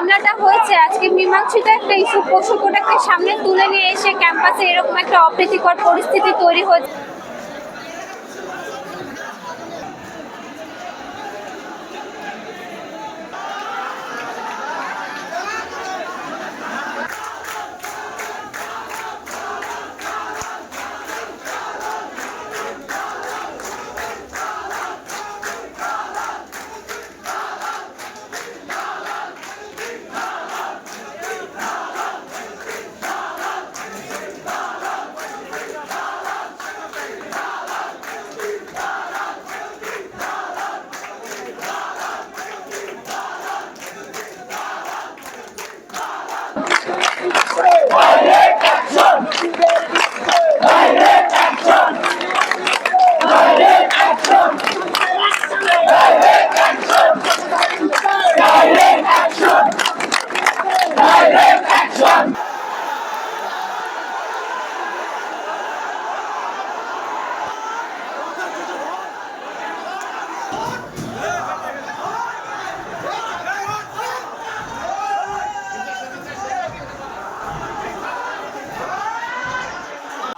হামলাটা হয়েছে, আজকে মীমাংসিত একটা ইস্যু, পশু প্রোডাক্টের সামনে তুলে নিয়ে এসে ক্যাম্পাসে এরকম একটা অপ্রীতিকর পরিস্থিতি তৈরি হয়েছে।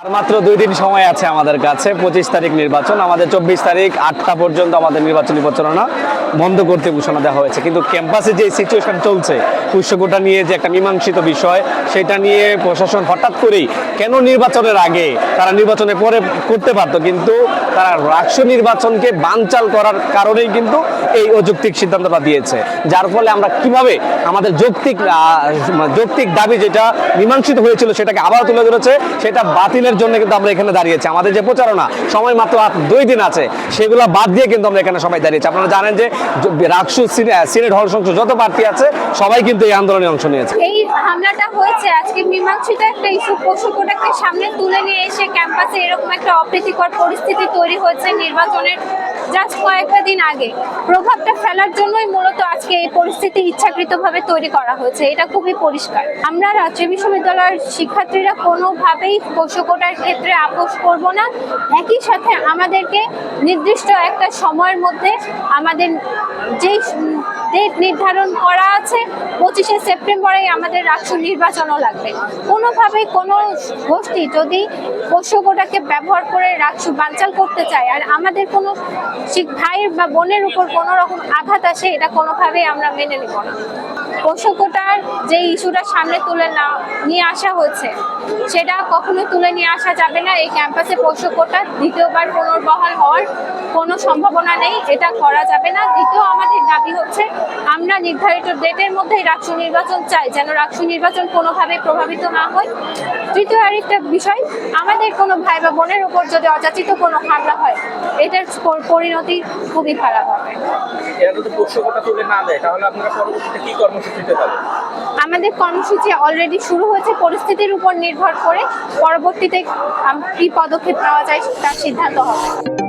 আর মাত্র দুই দিন সময় আছে আমাদের কাছে। পঁচিশ তারিখ নির্বাচন। আমাদের চব্বিশ তারিখ আটটা পর্যন্ত আমাদের নির্বাচনী প্রচারণা বন্ধ করতে ঘোষণা দেওয়া হয়েছে। কিন্তু ক্যাম্পাসে যে সিচুয়েশন চলছে পুষ্যকোটা নিয়ে যে একটা মীমাংসিত বিষয় সেটা নিয়ে প্রশাসন হঠাৎ করেই কেন নির্বাচনের আগে তারা নির্বাচনের পরে করতে পারতো? কিন্তু তারা রাষ্ট্র নির্বাচনকে বানচাল করার কারণেই কিন্তু এই অযৌক্তিক সিদ্ধান্তটা দিয়েছে। যার ফলে আমরা কীভাবে আমাদের যৌক্তিক আহ, যৌক্তিক দাবি যেটা মীমাংসিত হয়েছিল সেটাকে আবার তুলে ধরেছে সেটা বাতিলের জন্য কিন্তু আমরা এখানে দাঁড়িয়েছি। আমাদের যে প্রচারণা, সময় মাত্র দুই দিন আছে। সেগুলো বাদ দিয়ে কিন্তু আমরা এখানে সবাই দাঁড়িয়েছি। আপনারা জানেন যে রাকসু সিনেট হল সংসদ যত প্রার্থী আছে, সবাই কিন্তু এই আন্দোলনে অংশ নিয়েছে। এই হামলাটা হয়েছে আজকে মীমাংসিত একটা ইস্যু, পশু কোটাকে সামনে তুলে নিয়ে এসে ক্যাম্পাসে এরকম একটা অপ্রীতিকর পরিস্থিতি তৈরি হয়েছে। নির্বাচনের জাস্ট কয়েকটা দিন আগে। প্রভাবটা ফেলার জন্যই মূলত আজকে এই পরিস্থিতি ইচ্ছাকৃতভাবে তৈরি করা হয়েছে। এটা খুবই পরিষ্কার। আমরা রাজ্য বিশ্ববিদ্যালয়ের শিক্ষার্থীরা কোনোভাবেই কোটার ক্ষেত্রে আপোষ করব না। একই সাথে আমাদেরকে নির্দিষ্ট একটা সময়ের মধ্যে আমাদের যেই ডেট নির্ধারণ করা আছে। পঁচিশে সেপ্টেম্বরে আমাদের রাষ্ট্র নির্বাচনও লাগবে। কোনোভাবে কোনো গোষ্ঠী যদি পোষ্যকোটাকে ব্যবহার করে রাষ্ট্র বানচাল করতে চায়, আর আমাদের কোনো ভাইয়ের বা বোনের উপর কোনো রকম আঘাত আসে, এটা কোনোভাবেই আমরা মেনে নেব না। পোষ্যকোটার যে ইস্যুটা সামনে তুলে না, নিয়ে আসা হয়েছে, সেটা কখনো তুলে নিয়ে আসা যাবে না। এই ক্যাম্পাসে পোষ্যকোটা দ্বিতীয়বার পুনর্বহাল হওয়ার কোনো সম্ভাবনা নেই, এটা করা যাবে না। দ্বিতীয় আমাদের দাবি হচ্ছে আমরা নির্ধারিত ডেটের মধ্যেই রাষ্ট্র নির্বাচন চাই যেন রাষ্ট্র নির্বাচন কোনোভাবে প্রভাবিত না হয়। তৃতীয় আরেকটা বিষয় আমাদের কোনো ভাই বা বোনের উপর যদি অযাচিত কোনো হামলা হয় এটার পরিণতি খুবই খারাপ হবে। আমাদের কর্মসূচি অলরেডি শুরু হয়েছে পরিস্থিতির উপর নির্ভর করে পরবর্তীতে কি পদক্ষেপ নেওয়া যায় তার সিদ্ধান্ত হবে।